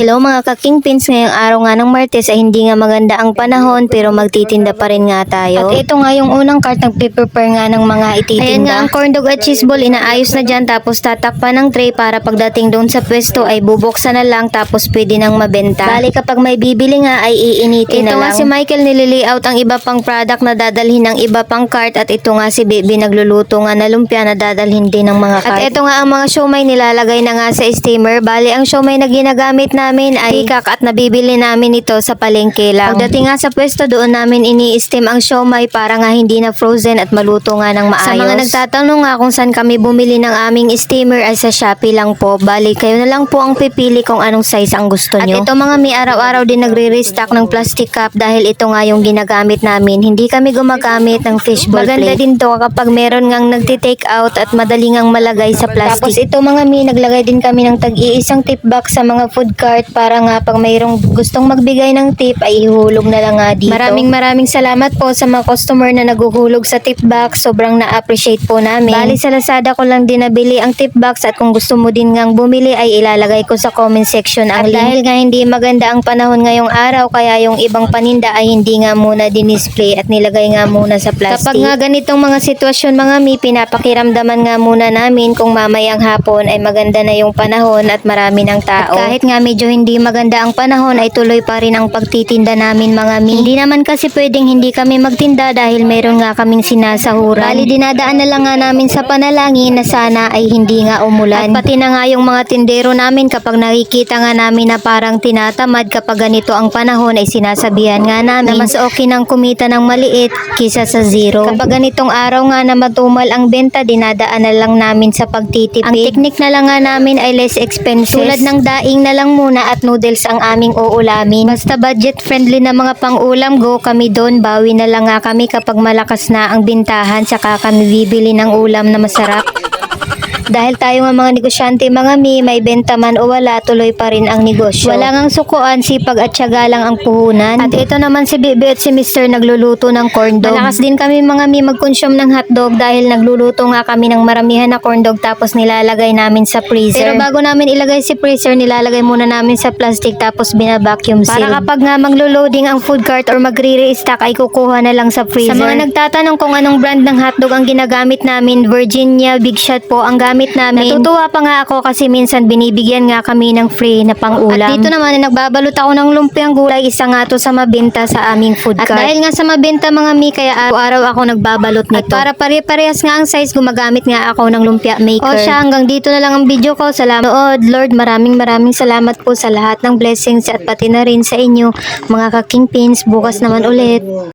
Hello mga ka-kingpins, ngayong araw nga ng Martes ay hindi nga maganda ang panahon pero magtitinda pa rin nga tayo. At ito nga yung unang cart nagpe-prepare nga ng mga ititinda. Ayan nga ang corn dog at cheese ball inaayos na dyan tapos tatakpan ng tray para pagdating doon sa pwesto ay bubuksan na lang tapos pwede nang mabenta. Bali kapag may bibili nga ay iinitin na Ito lang. nga si Michael nililiayout ang iba pang product na dadalhin ng iba pang cart at ito nga si Baby nagluluto nga na lumpia na dadalhin din ng mga cart. At ito nga ang mga siomay nilalagay na nga sa steamer. Bali ang siomay na ginagamit namin ay pikak at nabibili namin ito sa palengke lang. Pagdating nga sa pwesto doon namin ini-steam ang siomay para nga hindi na frozen at maluto nga ng maayos. Sa mga nagtatanong nga kung saan kami bumili ng aming steamer ay sa Shopee lang po. Bali kayo na lang po ang pipili kung anong size ang gusto nyo. At ito mga mi araw-araw din nagre-restock ng plastic cup dahil ito nga yung ginagamit namin. Hindi kami gumagamit ng fishbowl Maganda din to kapag meron ngang nagti-take out at madali ngang malagay sa plastic. Tapos ito mga mi, naglagay din kami ng tag-iisang tip box sa mga food cart para nga pag mayroong gustong magbigay ng tip ay ihulog na lang nga dito. Maraming maraming salamat po sa mga customer na naguhulog sa tip box. Sobrang na-appreciate po namin. Bali sa Lazada ko lang din nabili ang tip box at kung gusto mo din ngang bumili ay ilalagay ko sa comment section ang link. Dahil nga hindi maganda ang panahon ngayong araw kaya yung ibang paninda ay hindi nga muna dinisplay at nilagay nga muna sa plastic. Kapag nga ganitong mga sitwasyon mga mi, pinapakiramdaman nga muna namin kung mamayang hapon ay maganda na yung panahon at marami ng tao. At kahit nga medyo hindi maganda ang panahon ay tuloy pa rin ang pagtitinda namin mga mi. Hindi naman kasi pwedeng hindi kami magtinda dahil meron nga kaming sinasahuran. Bali dinadaan na lang nga namin sa panalangin na sana ay hindi nga umulan. At pati na nga yung mga tindero namin kapag nakikita nga namin na parang tinatamad kapag ganito ang panahon ay sinasabihan nga namin na mas okay nang kumita ng maliit kisa sa zero. Kapag ganitong araw nga na matumal ang benta, dinadaan na lang namin sa pagtitipid. Ang teknik na lang nga namin ay less expenses. Tulad ng daing na lang muna at noodles ang aming uulamin. Basta budget friendly na mga pang-ulam, go kami doon. Bawi na lang nga kami kapag malakas na ang bintahan saka kami bibili ng ulam na masarap. Dahil tayo nga mga negosyante, mga mi, may benta man o wala, tuloy pa rin ang negosyo. Wala ngang sukuan, sipag at syaga lang ang puhunan. At ito naman si Bibi at si Mr. nagluluto ng corn dog. Malakas din kami mga mi mag-consume ng hotdog dahil nagluluto nga kami ng maramihan na corn dog tapos nilalagay namin sa freezer. Pero bago namin ilagay si freezer, nilalagay muna namin sa plastic tapos binabacuum seal. Para kapag nga maglo-loading ang food cart or magre-restock ay kukuha na lang sa freezer. Sa mga nagtatanong kung anong brand ng hotdog ang ginagamit namin, Virginia Big Shot po ang gamit namin. Natutuwa pa nga ako kasi minsan binibigyan nga kami ng free na pang-ulam. At dito naman ay nagbabalot ako ng lumpiang gulay, isa nga to sa mabenta sa aming food cart. At dahil nga sa mabenta mga mi, kaya araw-araw ako nagbabalot nito. At para pare-parehas nga ang size, gumagamit nga ako ng lumpia maker. O siya, hanggang dito na lang ang video ko. Salamat. Lord, Lord, maraming maraming salamat po sa lahat ng blessings at pati na rin sa inyo, mga ka-kingpins. Bukas naman ulit.